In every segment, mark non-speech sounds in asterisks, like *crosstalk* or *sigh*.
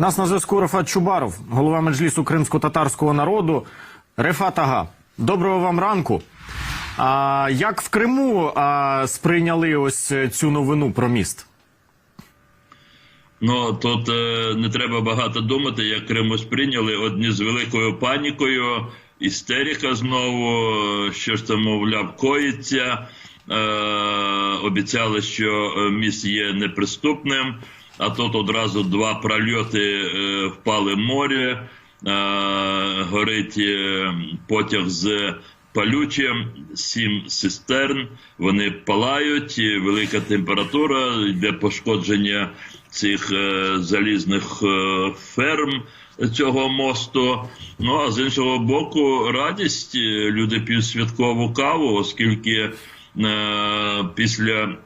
Нас на зв'язку Рефат Чубаров, голова меджлісу кримсько-татарського народу. Рефат Ага, доброго вам ранку. А, як в Криму а, сприйняли ось цю новину про міст? Ну тут е, не треба багато думати, як Крим сприйняли одні з великою панікою, істерика знову, що ж там, мовляв, коїться. Е, обіцяли, що е, міст є неприступним, а тут одразу два прольоти е, впали в море, е, горить е, потяг з палючим, сім цистерн, вони палають, велика температура, йде пошкодження цих залізних ферм цього мосту. Ну а з іншого боку, радість люди п'ють святкову каву, оскільки е, після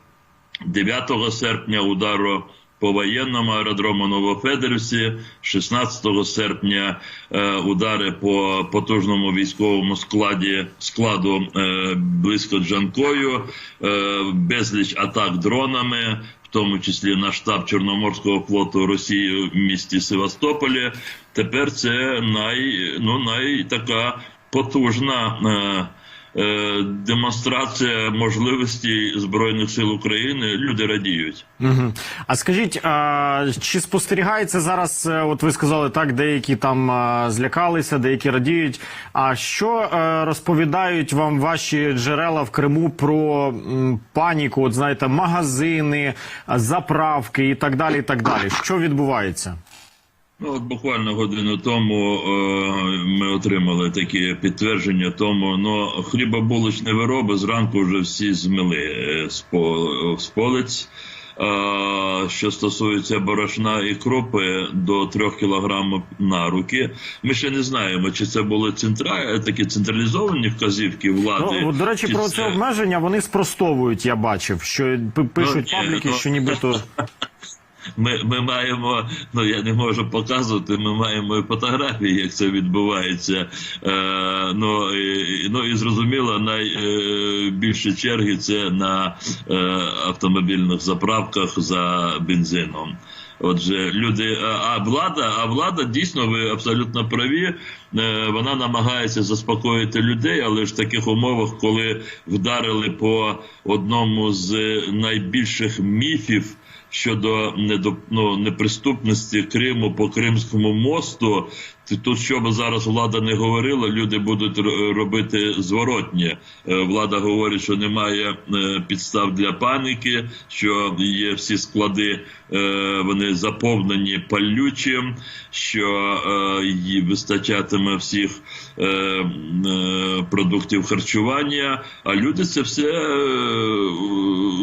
9 серпня удару по воєнному аеродрому Новофедерівці, 16 серпня е, удари по потужному військовому складі складу е, близько Джанкою, е, безліч атак дронами. В тому числі на штаб Чорноморського флоту Росії в місті Севастополі. Тепер це най, ну, най така потужна е, демонстрація можливості збройних сил України. Люди радіють. Угу. А скажіть, а, чи спостерігається зараз? е, От ви сказали так, деякі там злякалися, деякі радіють. А що е, розповідають вам ваші джерела в Криму про паніку? От знаєте, магазини, заправки і так далі. І так далі. Що відбувається? Ну, от буквально годину тому е, ми отримали такі підтвердження тому, ну хлібобулочні вироби зранку вже всі змили е, з, по, з полиць. Е, що стосується борошна і крупи до 3 кг на руки, ми ще не знаємо, чи це були центра, такі централізовані вказівки влади. Ну, до речі, про це обмеження вони спростовують. Я бачив, що пишуть Ну, ні, пабліки, ну, що нібито. *laughs* Ми, ми маємо, ну я не можу показувати. Ми маємо і фотографії, як це відбувається. Е, ну і ну і зрозуміло, найбільші черги це на е, автомобільних заправках за бензином. Отже, люди, а- а влада, а влада дійсно ви абсолютно праві. Е, Вона намагається заспокоїти людей, але ж в таких умовах, коли вдарили по одному з найбільших міфів щодо недоп... ну, неприступності Криму по Кримському мосту. Тут, що би зараз влада не говорила, люди будуть робити зворотнє. Е, Влада говорить, що немає е, підстав для паніки, що є всі склади, е, вони заповнені палючим, що вистачатиме всіх продуктів харчування. А люди це все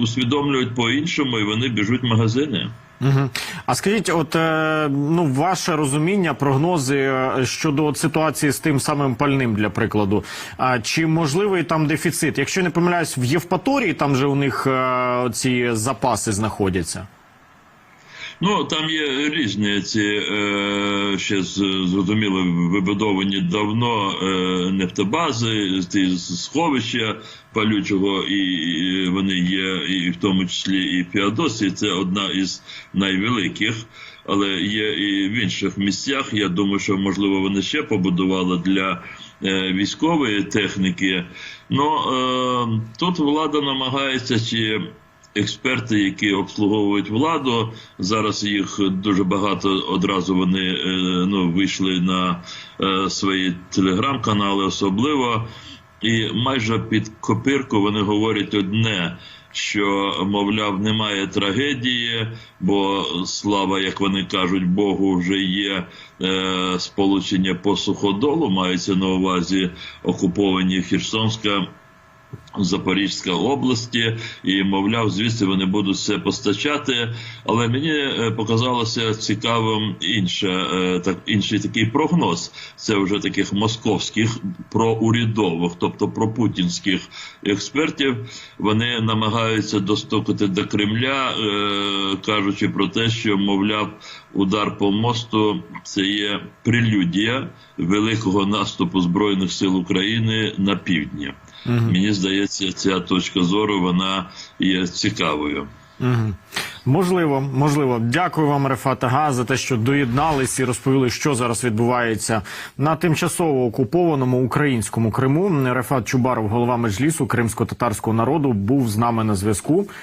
усвідомлюють по-іншому, і вони біжуть в магазини. Угу. А скажіть, от е, ну ваше розуміння, прогнози е, щодо ситуації з тим самим пальним для прикладу. А чи можливий там дефіцит? Якщо не помиляюсь, в Євпаторії там же у них е, ці запаси знаходяться. Ну там є різні ці е, ще зрозуміло вибудовані давно е, нефтобази, ці сховища палючого, і вони є, і в тому числі і в Феодосії. Це одна із найвеликих. Але є і в інших місцях. Я думаю, що можливо вони ще побудували для е, військової техніки. Ну е, тут влада намагається чи експерти, які обслуговують владу. Зараз їх дуже багато одразу вони е, ну, вийшли на е, свої телеграм-канали, особливо. І майже під копирку вони говорять одне. Що, мовляв, немає трагедії, бо слава, як вони кажуть, Богу вже є е, сполучення по суходолу, мається на увазі окуповані Херсонська Запорізька області, і мовляв, звідси вони будуть все постачати. Але мені е, показалося цікавим інше, е, так інший такий прогноз. Це вже таких московських проурядових, тобто пропутінських експертів. Вони намагаються достукати до Кремля, е, кажучи про те, що мовляв, удар по мосту це є прелюдія великого наступу збройних сил України на півдні. Мені здається, ця точка зору вона є цікавою. Можливо, можливо. Дякую вам, Рефат Ага, за те, що доєднались і розповіли, що зараз відбувається на тимчасово окупованому українському Криму. Рефат Чубаров, голова меджлісу кримсько-татарського народу, був з нами на зв'язку.